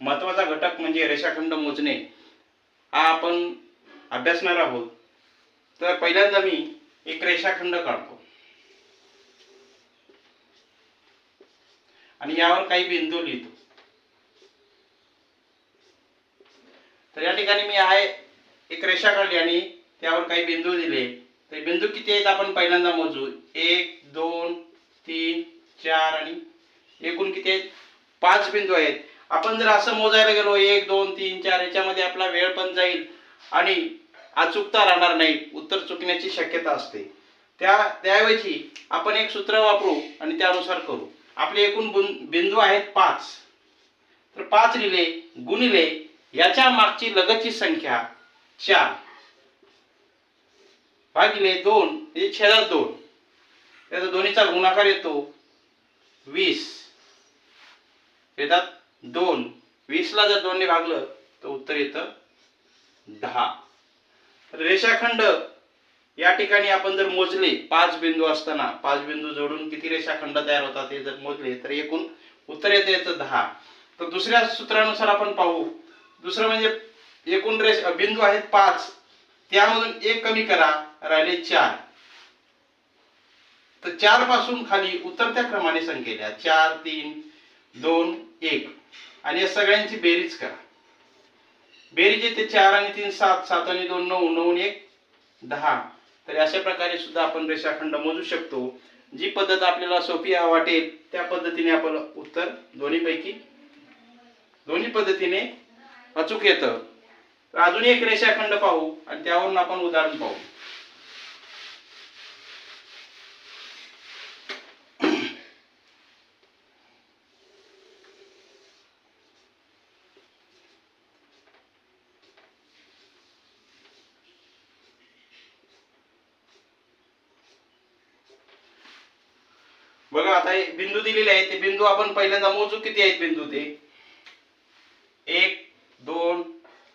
महत्त्वाचा घटक म्हणजे रेषाखंड मोजणे. हा आपण अभ्यासणार आहोत. तर पहिल्यांदा मी एक रेषाखंड काढतो. आणि यावर काही बिंदू लिहितो. तर या ठिकाणी मी आहे एक रेषा काढली आणि त्यावर काही बिंदू दिले. तर बिंदू किती आहेत आपण पहिल्यांदा मोजू. एक दोन तीन चार आणि एकूण किती आहेत? पाच बिंदू आहेत. आपण जर असं मोजायला गेलो एक दोन तीन चार याच्यामध्ये आपला वेळ पण जाईल आणि अचूकता राहणार नाही उत्तर चुकण्याची शक्यता असते. त्या त्याऐवजी आपण एक सूत्र वापरू आणि त्यानुसार करू. आपले एकूण बुन- बिंदू आहेत पाच. तर पाच लिहिले गुणिले याच्या मागची लगतची संख्या चार. भागिले दोन म्हणजे छेदात दोन. त्याचा दोन्हीचा गुणाकार येतो वीस. छेदात दोन. वीसला जर दोनने भागलं तर उत्तर येतं दहा. रेषाखंड या ठिकाणी आपण जर मोजले पाच बिंदू असताना पाच बिंदू जोडून किती रेषाखंड तयार होतात हे जर मोजले तर एकूण उत्तर येतं याचं दहा. तर दुसऱ्या सूत्रानुसार आपण पाहू. दुसरं म्हणजे एकूण रेष बिंदू आहेत पाच. त्यामधून एक कमी करा राहिले चार. तर चारपासून खाली उतरत्या क्रमाने संख्येल्या चार तीन दोन एक. आणि या सगळ्यांची बेरीज करा. बेरीज येते चार आणि तीन सात. सात आणि दोन नऊ. नऊ एक दहा. तर अशा प्रकारे सुद्धा आपण रेषाखंड मोजू शकतो. जी पद्धत आपल्याला सोपी वाटेल त्या पद्धतीने आपण उत्तर दोन्हीपैकी दोन्ही पद्धतीने अचूक येतं. अजून एक रेषाखंड पाहू आणि त्यावरून आपण उदाहरण पाहू. बघा आता हे बिंदू दिलेले आहेत ते बिंदू आपण पहिल्यांदा मोजू किती आहेत बिंदू ते? एक दोन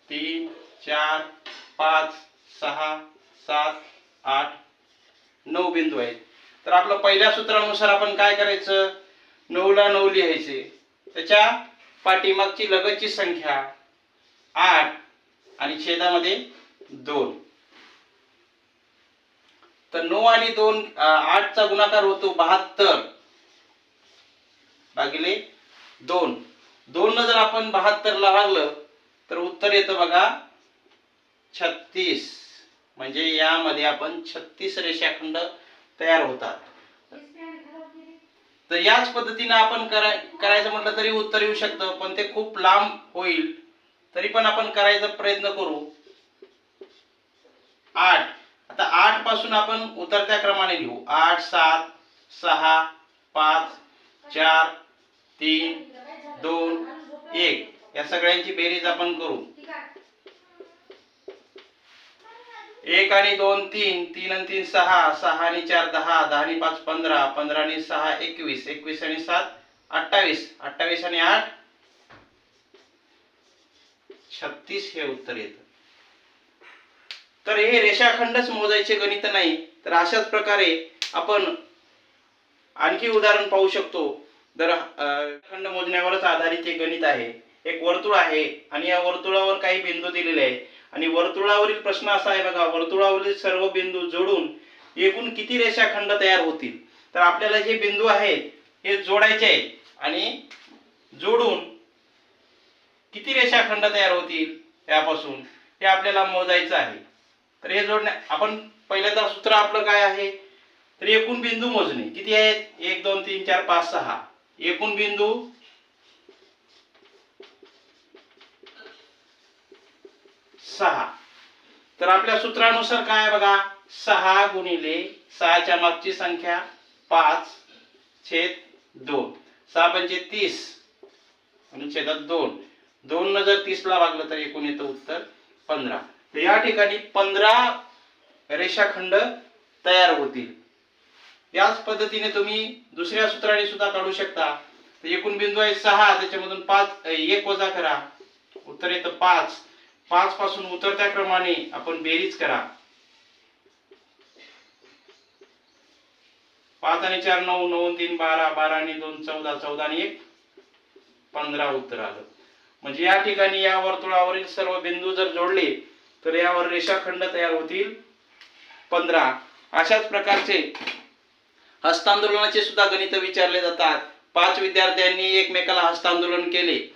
तीन चार पाच सहा सात आठ नऊ बिंदू आहेत. तर आपलं पहिल्या सूत्रानुसार आपण काय करायचं? नऊला नऊ लिहायचे. त्याच्या पाठीमागची लगतची संख्या आठ आणि छेदामध्ये दोन. तर नऊ आणि दोन आठचा गुणाकार होतो बहात्तर. भागिले दोन. दोन जर आपण बहात्तरला लागलं तर उत्तर येतं बघा छत्तीस. म्हणजे यामध्ये आपण छत्तीस रेषाखंड तयार होतात. तर याच पद्धतीने आपण कराय करायचं म्हटलं तरी उत्तर येऊ शकतं पण ते खूप लांब होईल. तरी पण आपण करायचा प्रयत्न करू आठ आता आठ पासून आपण उतरत्या क्रमाने लिहू आठ सात सहा पाच चार तीन दोन एक. या सगळ्यांची बेरीज आपण करू. एक आणि दोन तीन. तीन आणि तीन सहा. सहा आणि चार दहा. दहा आणि पाच पंधरा. पंधरा आणि सहा एकवीस. एकवीस आणि सात अठ्ठावीस. अठ्ठावीस आणि आठ. छत्तीस हे उत्तर येतं. तर हे रेषाखंडच मोजायचे गणित नाही तर अशाच प्रकारे आपण आणखी उदाहरण पाहू शकतो. तर खंड मोजण्यावरच आधारित हे गणित आहे. एक वर्तुळ आहे आणि या वर्तुळावर काही बिंदू दिलेले आहेत. आणि वर्तुळावरील प्रश्न असा आहे बघा वर्तुळावरील सर्व बिंदू जोडून एकूण किती रेषाखंड तयार होतील? तर आपल्याला जे बिंदू आहेत हे जोडायचे आहेत आणि जोडून किती रेषाखंड तयार होतील त्यापासून हे आपल्याला मोजायचं आहे. तर हे जोडण्या आपण पहिल्यांदा सूत्र आपलं काय आहे? तर एकूण बिंदू मोजणे. किती आहेत? एक दोन तीन चार पाच सहा. एकूण बिंदू? सहा. तर आपल्या सूत्रानुसार काय बघा? सहा गुणिले सहाच्या मागची संख्या पाच छेद दोन. सहा पंचे तीस आणि छेदात दोन. दोन न जर तीसला वागलं तर एकूण येतं उत्तर पंधरा. तर या ठिकाणी पंधरा रेषाखंड तयार होतील. याच पद्धतीने तुम्ही दुसऱ्या सूत्राने सुद्धा काढू शकता. तर एकूण बिंदू आहे सहा त्याच्यामधून पाच एक वजा करा. उत्तर येतं पाच. पाच पासून उतरत्या क्रमाने आपण बेरीज करा. पाच आणि चार नऊ नऊ तीन बारा बारा आणि दोन चौदा चौदा आणि एक. पंधरा उत्तर आलं. म्हणजे या ठिकाणी या वर्तुळावरील सर्व बिंदू जर जोडले तर यावर रेषाखंड तयार होतील पंधरा. अशाच प्रकारचे हस्तांदोलनाचे सुद्धा गणित विचारले जातात. पाच विद्यार्थ्यांनी एकमेकाला हस्तांदोलन केले.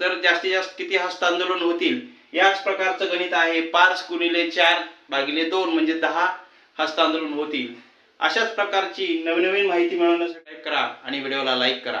तर जास्तीत जास्त किती हस्तांदोलन होतील? याच प्रकारचं गणित आहे. पाच गुणिले चार भागिले दोन म्हणजे दहा हस्तांदोलन होतील. अशाच प्रकारची नवनवीन माहिती मिळवण्यासाठी करा आणि व्हिडिओला लाईक करा.